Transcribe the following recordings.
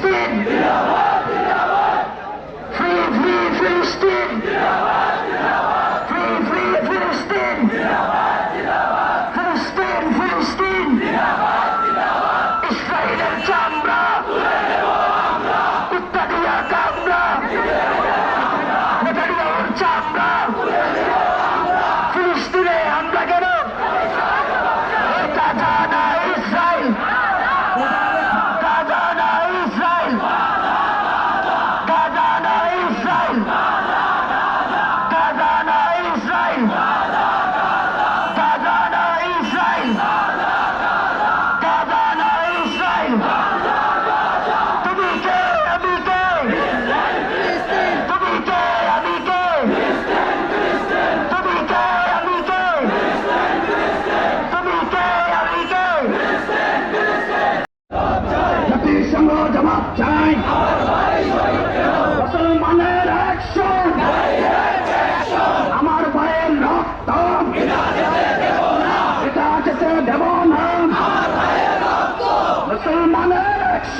ফিলিস্তিন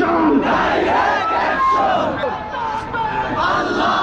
মুসলমানের action boycott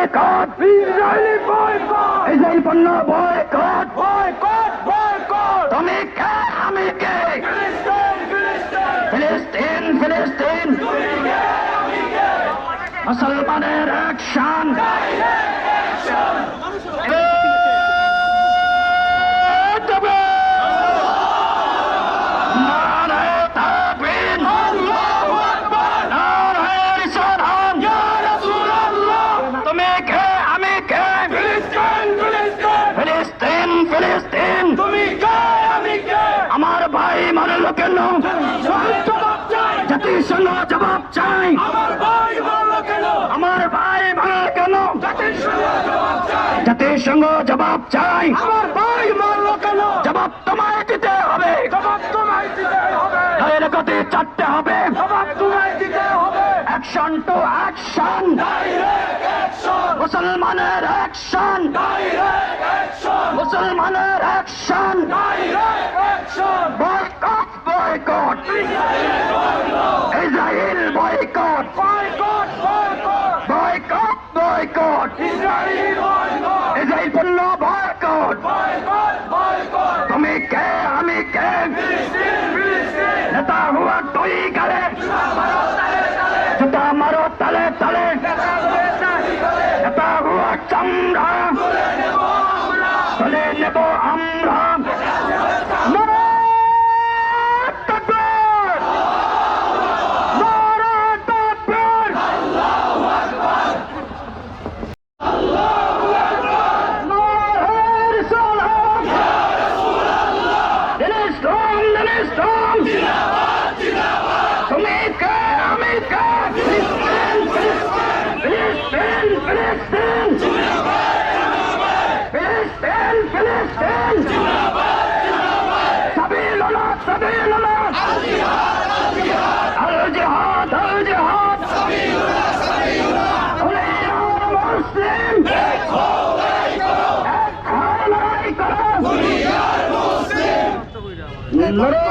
boycott Israeli boycott Israel পণ্য বয়কট বয়কট বয়কট তুমি কে আমি কে ফিলিস্তিন ফিলিস্তিন মুসলমানের অ্যাকশন তুমি জাতিসংঘ জবাব চাই। আমার ভাই মারলো কেন? আমার ভাই কেন? জাতিসংঘ জবাব চাই। আমার ভাই মারলো কেন? জবাব তোমায় দিতে হবে। জবাব তোমায় দিতে হবে। এর গতি চারটে হবে। জবাব তোমায় দিতে হবে। Action to action direct action মুসলমানের অ্যাকশন ডাইরেক্ট অ্যাকশন মুসলমানের action direct action boycott boycott Israel boycott boycott boycott boycott boycott Israeli boycott Israel পণ্য বয়কট বয়কট বয়কট তুমি কে? আমি কে? নেতা হুয়া তুই গেলে? জুতা মারো তালে তালে। নেতা হুয়া চামড়া। তুলে নেব আমরা নারায় তাকবীর! নারায় তাকবীর! নারায় রিসালাত! দিন ইসলাম, দিন ইসলাম! তুমি কে আমি কে ফিলিস্তিন ফিলিস্তিন ফিলিস্তিন ফিলিস্তিন ফিলিস্তিন সাবিলুল্লাহ সাবিলুল্লাহ আল জিহাদ আল জিহাদ দুনিয়ার মুসলিম এক হয়ে লড়াই করো নারায়